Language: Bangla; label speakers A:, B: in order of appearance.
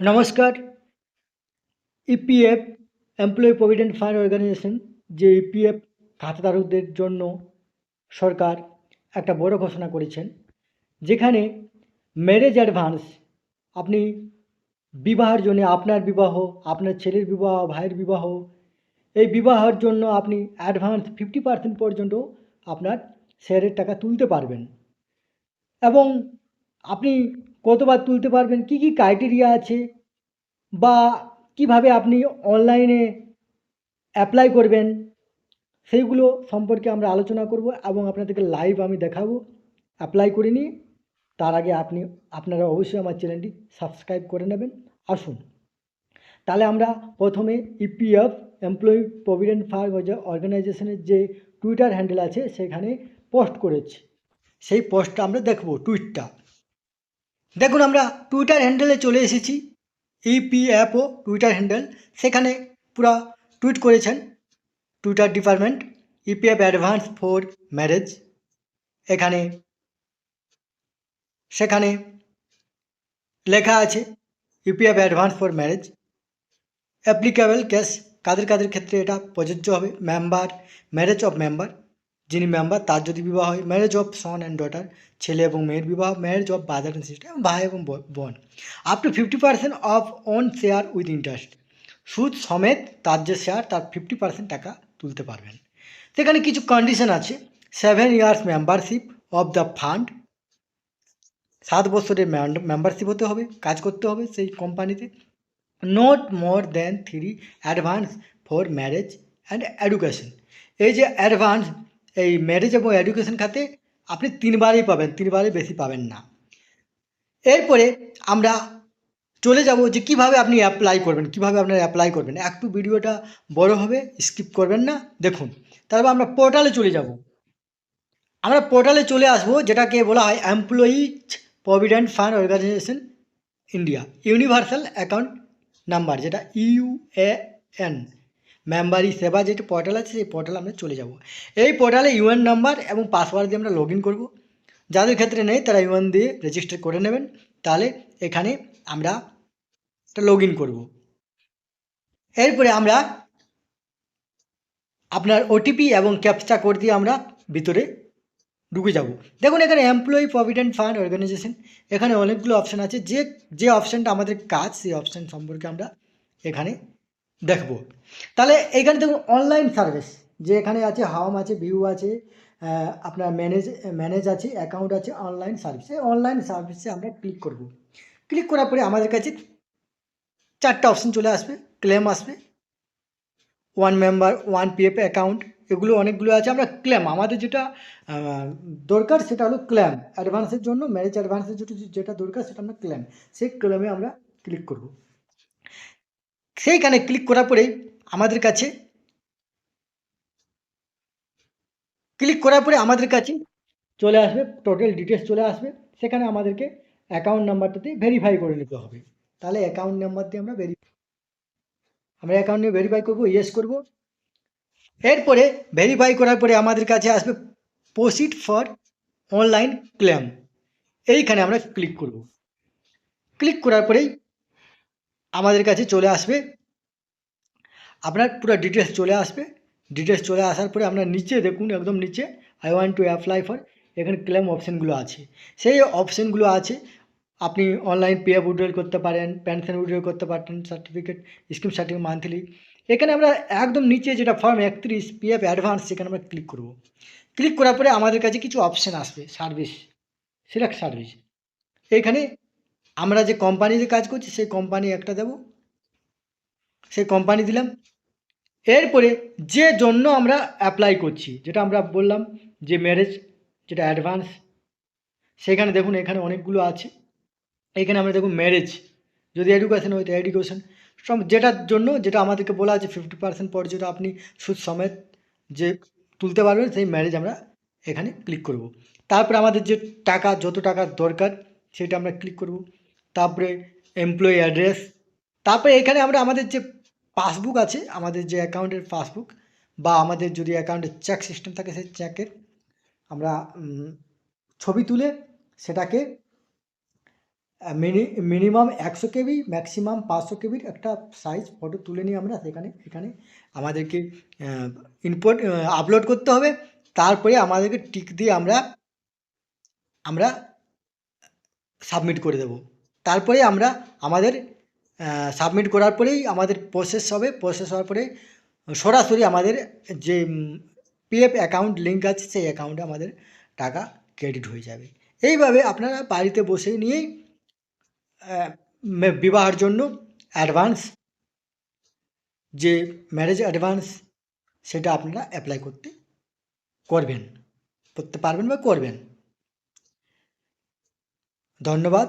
A: নমস্কার। EPF employee provident fund organisation যে ইপিএফ খাতাধারকদের জন্য সরকার একটা বড় ঘোষণা করেছেন, যেখানে ম্যারেজ অ্যাডভান্স আপনি বিবাহের জন্য আপনার বিবাহ, আপনার ছেলের বিবাহ, ভাইয়ের বিবাহ, এই বিবাহের জন্য আপনি অ্যাডভান্স ফিফটি পার্সেন্ট পর্যন্ত আপনার শেয়ারের টাকা তুলতে পারবেন। এবং আপনি কতবার তুলতে পারবেন? কি কি ক্রাইটেরিয়া আছে? বা কীভাবে আপনি অনলাইনে অ্যাপ্লাই করবেন? সেইগুলো সম্পর্কে আমরা আলোচনা করব এবং আপনাদেরকে লাইভ আমি দেখাবো। অ্যাপ্লাই করে নিয়ে, তার আগে আপনি, আপনারা অবশ্যই আমার চ্যানেলটি সাবস্ক্রাইব করে নেবেন। আসুন। তাহলে আমরা প্রথমে ইপিএফ এমপ্লয়ি প্রভিডেন্ট ফান্ড অর্গানাইজেশনের যে টুইটার হ্যান্ডেল আছে, সেখানে পোস্ট করেছি। সেই পোস্টটা আমরা দেখব টুইটটা দেখুন, আমরা টুইটার হ্যান্ডেলে চলে এসেছি। ইপিএফও টুইটার হ্যান্ডেল সেখানে পুরো টুইট করেছেন Twitter department EPF advance for marriage এখানে, সেখানে লেখা আছে EPF advance for marriage applicable case কাদের কাদের ক্ষেত্রে এটা প্রযোজ্য হবে? মেম্বার ম্যারেজ অফ মেম্বার যিনি মেম্বার তার যদি বিবাহ হয় marriage of son and daughter ছেলে এবং মেয়ের বিবাহ marriage of brother and sister ভাই এবং বোন। Up to fifty percent of on share with interest সুদ সমেত তার যে শেয়ার তার ফিফটি পার্সেন্ট টাকা তুলতে পারবেন। সেখানে কিছু কন্ডিশন আছে। Seven years membership of the fund সাত বছরের মেম্বারশিপ হতে হবে, কাজ করতে হবে সেই কোম্পানিতে not more than three advance for marriage and education এই যে অ্যাডভান্স এই ম্যারেজ এবং এডুকেশন খাতে আপনি তিনবারই পাবেন, তিনবারই বেশি পাবেন না। এরপরে আমরা চলে যাব যে কীভাবে আপনি অ্যাপ্লাই করবেন, কীভাবে আপনারা অ্যাপ্লাই করবেন। একটু ভিডিওটা বড় হবে স্কিপ করবেন না। দেখুন, তারপর আমরা পোর্টালে চলে যাব। আমরা পোর্টালে চলে আসব, যেটাকে বলা হয় employees provident fund organisation India universal account number যেটা ইউএএন মেম্বারি সেবা যেটা পোর্টাল আছে, সেই পোর্টালে আমরা চলে যাব। এই পোর্টালে ইউএন নাম্বার এবং পাসওয়ার্ড দিয়ে আমরা লগ ইন করব। যাদের ক্ষেত্রে নেই, তারা ইউএন দিয়ে রেজিস্টার করে নেবেন। তাহলে এখানে আমরা এটা লগ ইন করব। এরপরে আমরা আপনার ওটিপি এবং ক্যাপচা কোড দিয়ে আমরা ভিতরে ঢুকে যাব। দেখুন এখানে এমপ্লয়ি প্রভিডেন্ট ফান্ড অর্গানাইজেশন এখানে অনেকগুলো অপশান আছে। যে যে অপশানটা আমাদের কাজ, সেই অপশান সম্পর্কে আমরা এখানে দেখব। তাহলে এখানে দেখুন অনলাইন সার্ভিস যে এখানে আছে হাওম আছে ভিউ আছে আপনার ম্যানেজ ম্যানেজ আছে অ্যাকাউন্ট আছে অনলাইন সার্ভিস এই অনলাইন সার্ভিসে আমরা ক্লিক করব। ক্লিক করার পরে আমাদের কাছে চারটা অপশন চলে আসবে ক্লেম আসবে one member one PF account এগুলো অনেকগুলো আছে, আমরা ক্লেম আমাদের যেটা দরকার সেটা হলো ক্লেম অ্যাডভান্সের জন্য ম্যারেজ অ্যাডভান্সের যেটা দরকার সেটা আমরা ক্লেম সেই ক্লেমে আমরা ক্লিক করব। সেইখানে ক্লিক করার পরেই আমাদের কাছে ক্লিক করার পরে আমাদের কাছে চলে আসবে টোটাল ডিটেলস চলে আসবে। সেখানে আমাদেরকে অ্যাকাউন্ট নাম্বারটাতে ভেরিফাই করে নিতে হবে। তাহলে অ্যাকাউন্ট নাম্বার দিয়ে আমরা ভেরি আমরা অ্যাকাউন্ট নিয়ে ভেরিফাই করব ইয়েস করব। এরপরে ভেরিফাই করার পরে আমাদের কাছে আসবে প্রসিড ফর অনলাইন ক্লেম এইখানে আমরা ক্লিক করব। ক্লিক করার পরেই আমাদের কাছে চলে আসবে। আপনার পুরো ডিটেলস চলে আসবে। ডিটেলস চলে আসার পরে আপনার নিচে দেখুন, একদম নিচে I want to apply for এখানে ক্লেম অপশানগুলো আছে। সেই অপশানগুলো আছে, আপনি অনলাইন পে উইড্রল করতে পারেন পেনশন উইড্রল করতে পারেন সার্টিফিকেট স্কিম সার্টিফিকেট মান্থলি এখানে আমরা একদম নিচে যেটা ফর্ম একত্রিশ পিএফ অ্যাডভান্স সেখানে আমরা ক্লিক করব। ক্লিক করার পরে আমাদের কাছে কিছু অপশান আসবে সার্ভিস সিলেক্ট সার্ভিস এখানে আমরা যে কোম্পানিতে কাজ করছি, সেই কোম্পানি একটা দেব। সেই কোম্পানি দিলাম। এরপরে যে জন্য আমরা অ্যাপ্লাই করছি, যেটা আমরা বললাম যে ম্যারেজ যেটা অ্যাডভান্স সেখানে দেখুন এখানে অনেকগুলো আছে। এখানে আমরা দেখুন ম্যারেজ যদি এডুকেশন হয় তো এডুকেশন সব যেটার জন্য, যেটা আমাদেরকে বলা আছে ফিফটি পার্সেন্ট পর্যন্ত আপনি সুদ সমেত যে তুলতে পারবেন, সেই ম্যারেজ আমরা এখানে ক্লিক করব। তারপরে আমাদের যে টাকা, যত টাকার দরকার, সেটা আমরা ক্লিক করব। তারপরে এমপ্লয়ি অ্যাড্রেস তারপরে এখানে আমরা আমাদের যে পাসবুক আছে, আমাদের যে অ্যাকাউন্টের পাসবুক বা আমাদের যদি অ্যাকাউন্টে চেক সিস্টেম থাকে, সেই চেকের আমরা ছবি তুলে সেটাকে মিনি মিনিমাম একশো কেবি ম্যাক্সিমাম পাঁচশো কেবির একটা সাইজ ফটো তুলে নিয়ে আমরা সেখানে, এখানে আমাদেরকে ইনপুট আপলোড করতে হবে। তারপরে আমাদেরকে টিক দিয়ে আমরা আমরা সাবমিট করে দেব। তারপরে আমরা আমাদের সাবমিট করার পরেই আমাদের প্রসেস হবে। প্রসেস হওয়ার পরে সরাসরি আমাদের যে পিএফ অ্যাকাউন্ট লিঙ্ক আছে, সেই অ্যাকাউন্টে আমাদের টাকা ক্রেডিট হয়ে যাবে। এইভাবে আপনারা বাড়িতে বসে নিয়েই বিবাহের জন্য অ্যাডভান্স যে ম্যারেজ অ্যাডভান্স সেটা আপনারা অ্যাপ্লাই করতে করবেন। করতে পারবেন বা করবেন। ধন্যবাদ।